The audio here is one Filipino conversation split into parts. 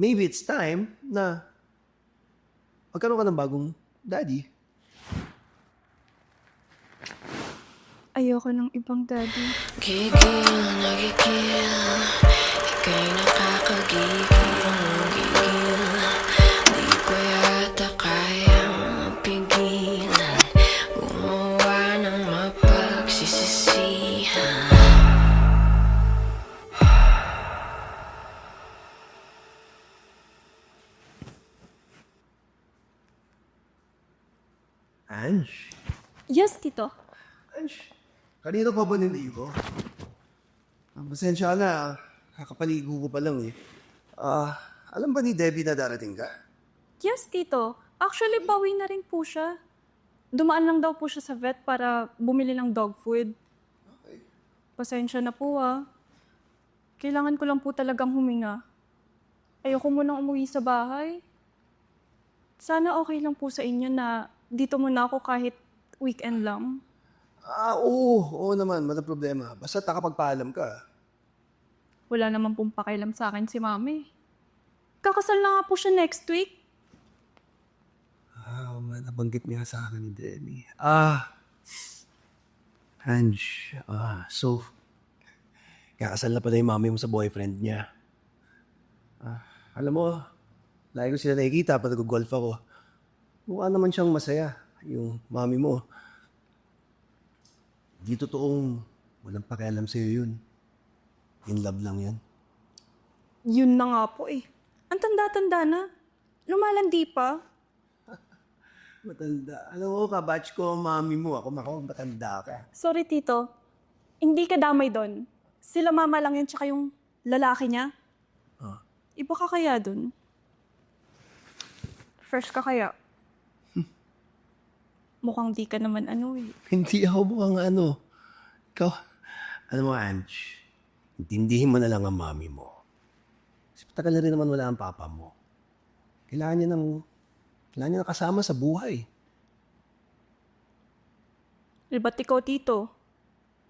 maybe it's time na magkaroon ka ng bagong daddy. Ayoko ng ibang daddy. Gigil, nagigil Ika'y nakakagigil Ange? Yes, tito. Ange? Kanino pa ba niligo? Ah, Pasensya ka na. ah. Kakapaligo ko pa lang eh. Ah, alam ba ni Debbie na darating ka? Yes, tito. Actually, bawi na rin po siya. Dumaan lang daw po siya sa vet para bumili ng dog food. Pasensya na po ah. Kailangan ko lang po talagang huminga. Ayoko munang umuwi sa bahay. Sana okay lang po sa inyo na dito muna ako kahit weekend lang. Ah, oo. Oo naman. Walang problema. Basta nakapagpaalam ka. Wala naman pong pakialam sa akin si mami. Kakasal na nga po siya next week. Ah, man, nabanggit niya sa akin ni Debbie. Ah, Ange, ah, so, kakasal na pala yung mami mo sa boyfriend niya. Ah, alam mo, lagi ko sila nakikita pag nag-golf ako. Mukha naman siyang masaya, yung mami mo. Di totoong walang pakialam sa'yo yun. In love lang yan. Yun na nga po eh. Ang tanda-tanda na. Lumalandi pa. Matanda. Alam mo, kabatch ko ang mami mo. Ako, ako, matanda ka. Sorry, Tito. Hindi ka damay doon. Sila mama lang yun, tsaka yung lalaki niya. Ah. Iba ka kaya doon? Fresh ka kaya? Mukhang di ka naman ano eh. Hindi ako mukhang ano. Ikaw, alam mo, Ange, intindihin mo na lang ang mami mo. Kasi patagal na rin naman wala ang papa mo. Kailangan niya ng, kailangan niya ng kasama sa buhay. Eh, ba't ikaw, Tito?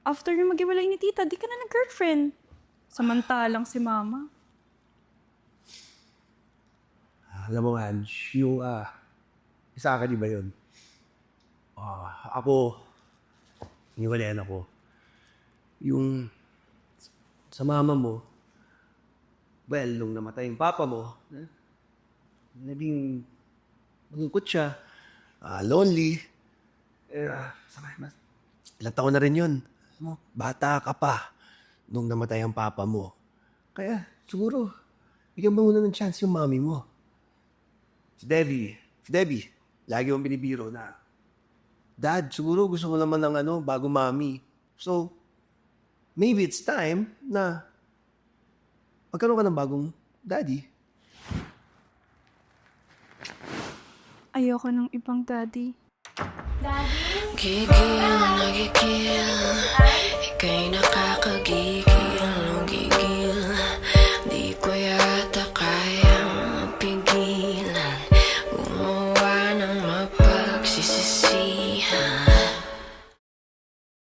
After yung maghiwalay ni Tita, di ka na nag-girlfriend. Samantalang si Mama. Alam mo, Ange, yung, ah, isa ka, di ba yun? Ah, ako, niwalayan ako. Yung, sa mama mo, well, nung namatay yung papa mo, eh, naging, malungkot siya, ah, lonely. Eh, ah, sama, mas, ilang taon na rin yun. Mo, bata ka pa nung namatay ang papa mo. Kaya, siguro, bigyan mo muna ng chance yung mami mo. Si Debbie, si Debbie, lagi mong binibiro na, Dad, siguro gusto ko naman ng ano, bago mami. So, maybe it's time na magkaroon ka ng bagong daddy. Ayoko ng ibang daddy. Gigil, nagigil Ika'y nakakagigil Gigil